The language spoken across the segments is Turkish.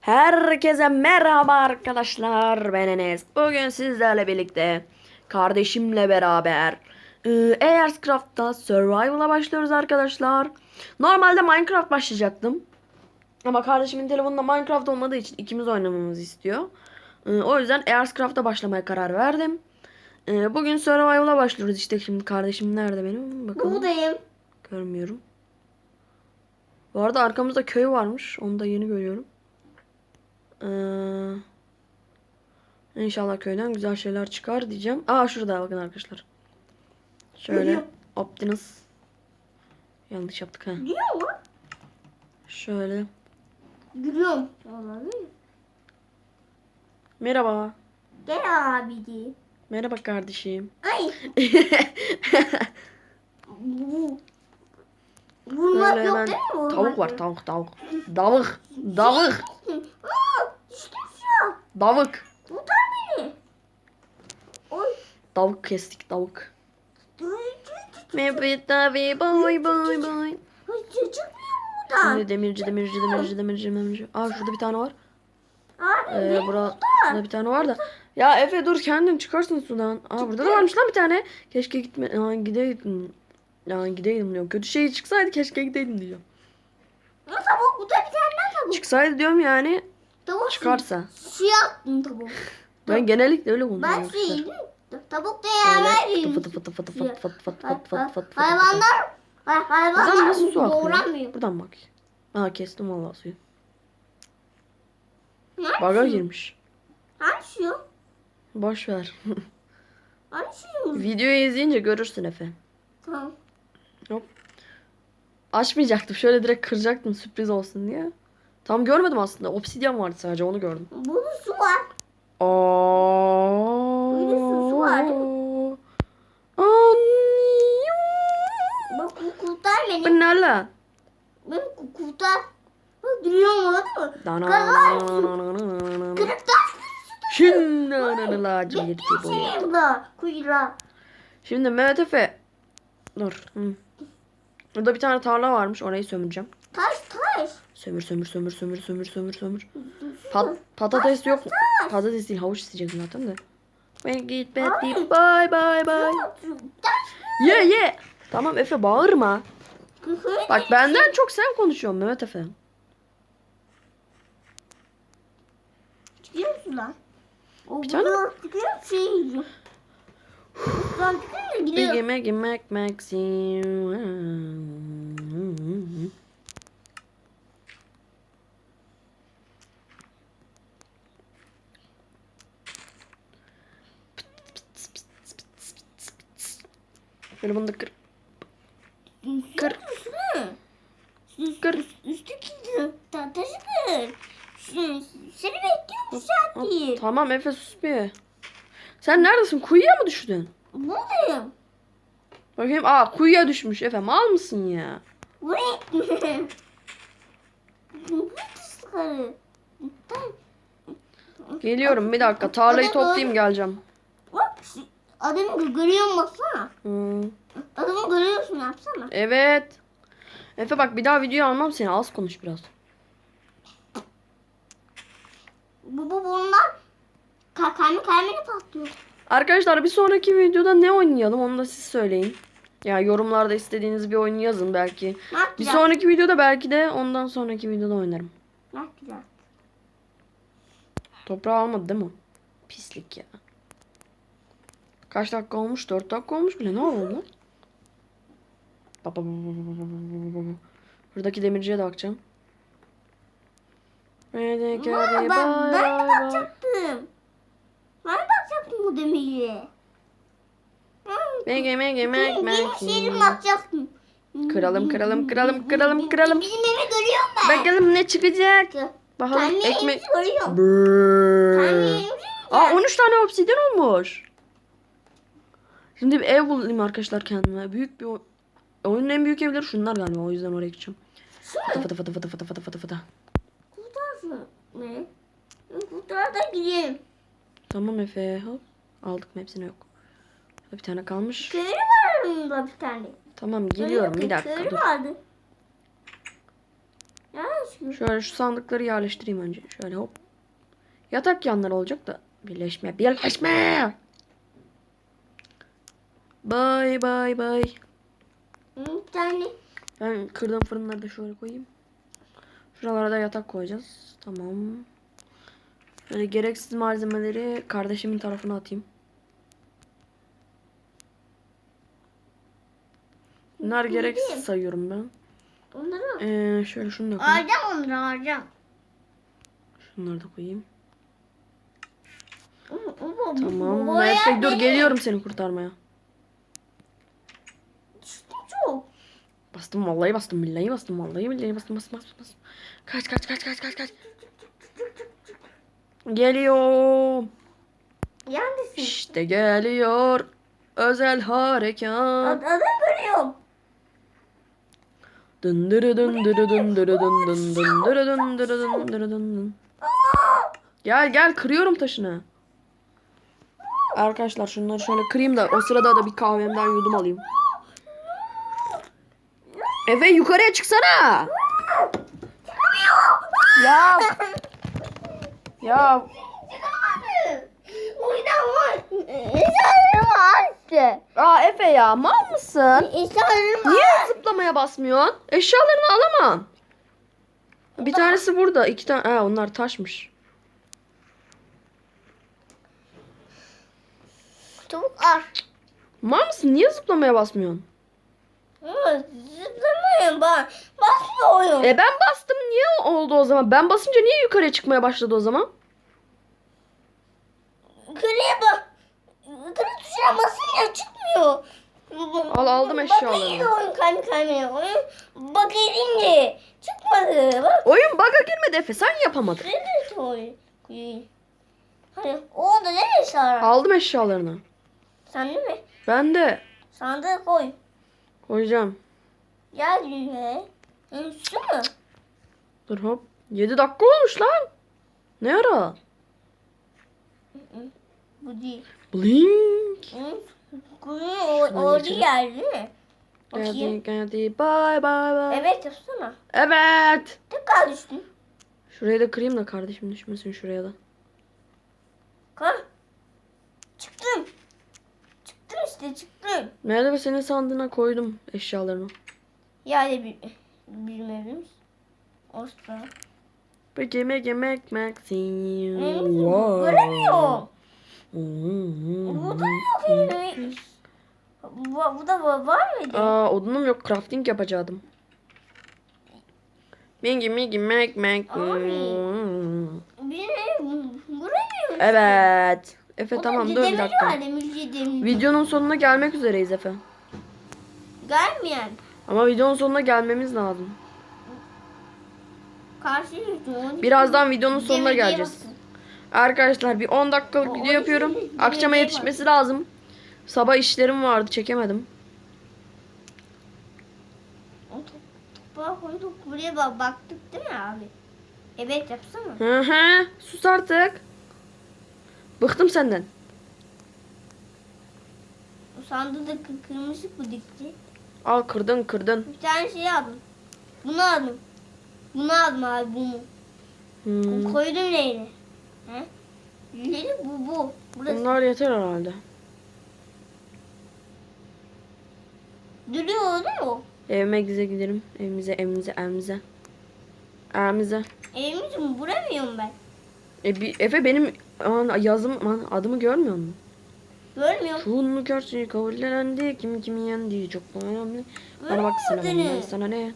Herkese merhaba arkadaşlar. Ben Enes. Bugün sizlerle birlikte kardeşimle beraber e, Airscraft'ta Survival'a başlıyoruz arkadaşlar. Normalde Minecraft başlayacaktım. Ama kardeşimin telefonunda Minecraft olmadığı için ikimiz oynamamızı istiyor. E, o yüzden Airscraft'ta başlamaya karar verdim. E, bugün Survival'a başlıyoruz işte şimdi kardeşim nerede benim? Bakalım. Buradayım. Görmüyorum. Bu arada arkamızda köy varmış. Onu da yeni görüyorum. Ee, inşallah köyden güzel şeyler çıkar diyeceğim. Aa şurada bakın arkadaşlar. Şöyle. Optimus. Yanlış yaptık ha. Gülüyor mu? Şöyle. Gülüyorum. Merhaba. Gel abidi. Merhaba kardeşim. Ay. Vurmak yok değil mi? Tavuk var tavuk tavuk. Davuk. Davuk. Davuk. Tutar beni. Oy. Davuk kestik davuk. Dur, dur, dur. Maybe tabi boy boy boy. Ay, Çıkmıyor buradan. Şimdi demirci demirci demirci demirci demirci. Aa şurada bir tane var. Abi Ee, burada bir tane var da. Ya Efe dur kendin çıkarsın sudan. Aa burada da varmış lan bir tane. Keşke gitme. Aa gideydim. Ya gideydim diyor. Kötü şey çıksaydı keşke gideydim diyor. Ya tavuk bu da bir tane daha tavuk. Çıksaydı diyorum yani Tavuk çıkarsa. Suya attım tavuk. Ben genellikle öyle Ben kullanıyorum. suya arkadaşlar. yedim. Tavuk da Öyle yedim. fıtı fıtı fıtı fıtı fıtı fıtı fıtı fıtı fıtı fıtı. Hayvanlar hayvanlar nasıl su akıyor? Buradan bak. Aa kestim vallahi suyu. Baga girmiş. Hangi su? Boş ver. Hangi? Videoyu izleyince görürsün Efe. Tamam. Açmayacaktım. Şöyle direkt kıracaktım sürpriz olsun diye. Tam görmedim aslında. Obsidyen vardı sadece onu gördüm. Burada su var. Aa. Öyle su- var. Bak bu kurtar beni. Bu ne lan? Beni ku- kurtar. Bak duruyor mu değil mi? Kırık taş Şimdi ananı lacivert Gitme boya. seni burada. Kuyruğa. Şimdi Mehmet Efe. Dur. Hı. Burada bir tane tarla varmış. Orayı sömüreceğim. Taş taş. Sömür sömür sömür sömür sömür sömür sömür. Pat, patates yok? Patates değil havuç isteyecektim zaten de. Ben git Betty bye bye bye. Taş. Ye ye. Tamam Efe bağırma. Bak benden çok sen konuşuyorsun Mehmet Efe. Çıkıyor musun lan? Bir tane- gidiyor. Maggie Mac Maxim. Şöyle bunu da kır. Kır. Kır. Üstü. Ta taşı kır. Seni bekliyorum saattir. Tamam Efe sus bir. Sen neredesin? Kuyuya mı düştün? Buradayım. Bakayım. Aa kuyuya düşmüş Efe. Mal mısın ya? Geliyorum bir dakika. Tarlayı toplayayım geleceğim. Adamı görüyor musun baksana. Hmm. Adamı görüyorsun yapsana. Evet. Efe bak bir daha video almam seni. Az konuş biraz. Bu bu bunlar ka kalbi kalbini patlıyor. Arkadaşlar bir sonraki videoda ne oynayalım onu da siz söyleyin. Ya yorumlarda istediğiniz bir oyun yazın belki. Bir sonraki videoda belki de ondan sonraki videoda oynarım. Toprağı almadı değil mi? Pislik ya. Kaç dakika olmuş? 4 dakika olmuş bile. Ne oldu lan? Buradaki demirciye de bakacağım. Ben, de bakacaktım. Ben de bakacaktım bu demiri. Mege mege meg Benim, meg. benim bakacaktım. Kıralım kıralım kıralım kıralım kıralım. Bizim evi görüyorum ben. Bakalım ne çıkacak. Bakalım Kendi ekmek. Kendi Aa 13 tane obsidyen olmuş. Şimdi bir ev bulayım arkadaşlar kendime. Büyük bir oy- oyunun en büyük evleri şunlar galiba. O yüzden oraya gideceğim. Fıtı fıtı fıtı fıtı fıtı fıtı fıtı fıtı. Kurtarsın beni. Kurtar da gideyim. Tamam Efe. Hop. Aldık mı hepsini yok. Bir tane kalmış. Köylü var önümde bir tane. Tamam geliyorum bir dakika dur. vardı. Şöyle şu sandıkları yerleştireyim önce. Şöyle hop. Yatak yanları olacak da. Birleşme. Birleşme. Bay bay bay. Bir tane. Ben kırdığım fırınları da şöyle koyayım. Şuralara da yatak koyacağız. Tamam. Şöyle gereksiz malzemeleri kardeşimin tarafına atayım. Bunlar gereksiz sayıyorum ben. Onları mı? Ee, şöyle şunu da koyayım. Alacağım onları alacağım. Şunları da koyayım. Tamam. Tamam. Neyse dur geliyorum seni kurtarmaya. Çok. Bastım vallahi bastım billahi bastım vallahi billahi bastım bastım bastım. bastım. Kaç kaç kaç kaç kaç kaç. Geliyor. Yandesin. İşte geliyor. Özel harekat. Ad adam görüyorum. Dındırı dındırı dındırı dın dın dındırı dındırı dındırı dın dın. Gel gel kırıyorum taşını. Arkadaşlar şunları şöyle kırayım da o sırada da bir kahvemden yudum alayım. Efe yukarıya çıksana. Ya. Ya. Aa Efe ya mal mısın? İnsanlarım Niye zıplamaya basmıyorsun? Eşyalarını alamam. Bir tanesi burada. iki tane. Ha, onlar taşmış. Çabuk al. Mal mısın? Niye zıplamaya basmıyorsun? Ama zıplamayın bana. Basmıyorum. E ben bastım. Niye oldu o zaman? Ben basınca niye yukarıya çıkmaya başladı o zaman? Yukarıya bak. Yukarı tuşuna basınca çıkmıyor. Al, aldım eşyalarını. Bak edince oyun kendine oyun. Bak edince çıkmadı. Bak. Oyun bug'a girmedi Efe. Sen yapamadın. Neresi oyun? Hani o da neresi ara? Aldım eşyalarını. Sen değil mi? Ben de Sandığa koy. Koyacağım. Gel yürüye. Üstü mü? Dur hop. 7 dakika olmuş lan. Ne ara? Bu değil. Blink. Orada? Bakayım. Geldi geldi. Bye bye bye. Evet yapsana. Evet. Tekrar düştün. Şurayı da kırayım da kardeşim düşmesin şuraya da. Kalk. Çıktım. Çıktım işte çıktım. Nerede ve senin sandığına koydum eşyalarını. Yani bir bilmemiz. Ostra. Peki yemek yemek Maxim. Göremiyorum. Bu da yok yani. Bu, da var, mıydı? Aa odunum yok crafting yapacaktım. Mingi mingi mek mek. Bilmiyorum. Göremiyorum. Evet. Efe O da tamam dur bir dakika. var. Videonun sonuna gelmek üzereyiz Efe. Gelmeyen. Ama videonun sonuna gelmemiz lazım. Karşı yüzü. Birazdan videonun sonuna geleceğiz. basın. Arkadaşlar bir 10 dakikalık O- video o yapıyorum. Akşama yetişmesi lazım. Sabah işlerim vardı çekemedim. O top- toprağa koyduk. Buraya bak, baktık değil mi abi? Evet yapsana. Hı hı. Sus artık. Bıktım senden. O sandığı da kı- kırmışık bu dikti. Al kırdın kırdın. Bir tane şey aldım. Bunu aldım. Bunu aldım abi bunu. Hmm. Koydum neyle? He? Neyle bu bu. Burası Bunlar yeter herhalde. duruyor değil mi o? Evime gize giderim. Evimize evimize evimize. Evimize. Evimiz mi? Buramıyorum ben. E, bir, Efe benim aman, yazım aman, adımı görmüyor musun? Görmüyorum. Her şeyi kabullendi. Kim kimi yendi çok önemli. Bana bak sana Görüyorum adını. sana ne?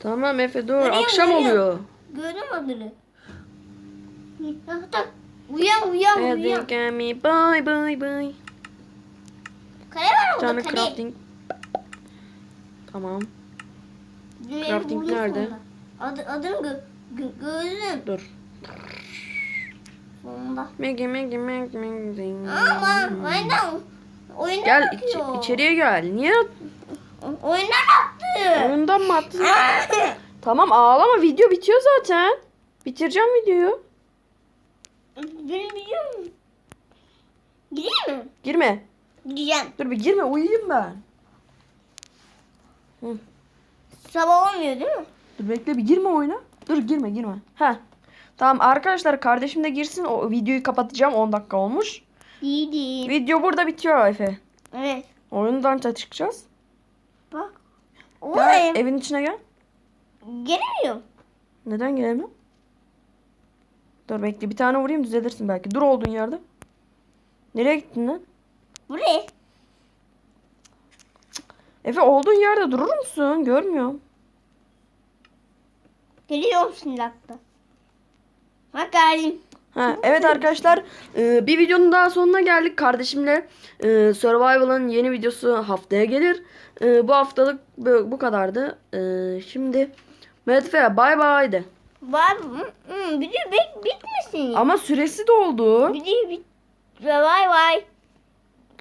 Tamam Efe dur Görüyorum, akşam görüyorum. oluyor. Gördüm adını. Hatta uyan uyan uyan. Bye bye bye. Kale var Bir tane orada kale. crafting. Tamam crafting nerede? Adı, adını gö gö gördüm. dur. Sonunda. Megi megi megi megi. Ama oyundan oyundan Gel iç- içeriye gel. Niye Oyundan attı. oyundan mı attın? tamam ağlama video bitiyor zaten. Bitireceğim videoyu. Benim biliyorum. Gideyim mi? Girme. Gideceğim. Dur bir girme uyuyayım ben. Sabah olmuyor değil mi? Dur bekle bir girme oyuna. Dur girme girme. Ha. Tamam arkadaşlar kardeşim de girsin. O videoyu kapatacağım 10 dakika olmuş. Değilim. Video burada bitiyor Efe. Evet. Oyundan da çıkacağız. Bak. Gel Olayım. evin içine gel. Gelemiyorum. Neden gelemiyorum? Dur bekle bir tane vurayım düzelirsin belki. Dur olduğun yerde. Nereye gittin lan? Buraya. Efe olduğun yerde durur musun? Görmüyorum. Geliyorum şimdi hatta. Geldim. Ha, evet arkadaşlar e, bir videonun daha sonuna geldik. Kardeşimle e, Survival'ın yeni videosu haftaya gelir. E, bu haftalık bu, bu kadardı. E, şimdi Medfe bay bay de. Var mı? Bit bitmesin. Ama süresi doldu. Video bit. Vay vay.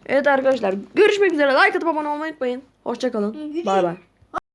Evet arkadaşlar görüşmek üzere. Like atıp abone olmayı unutmayın. Hoşçakalın. Bay bay.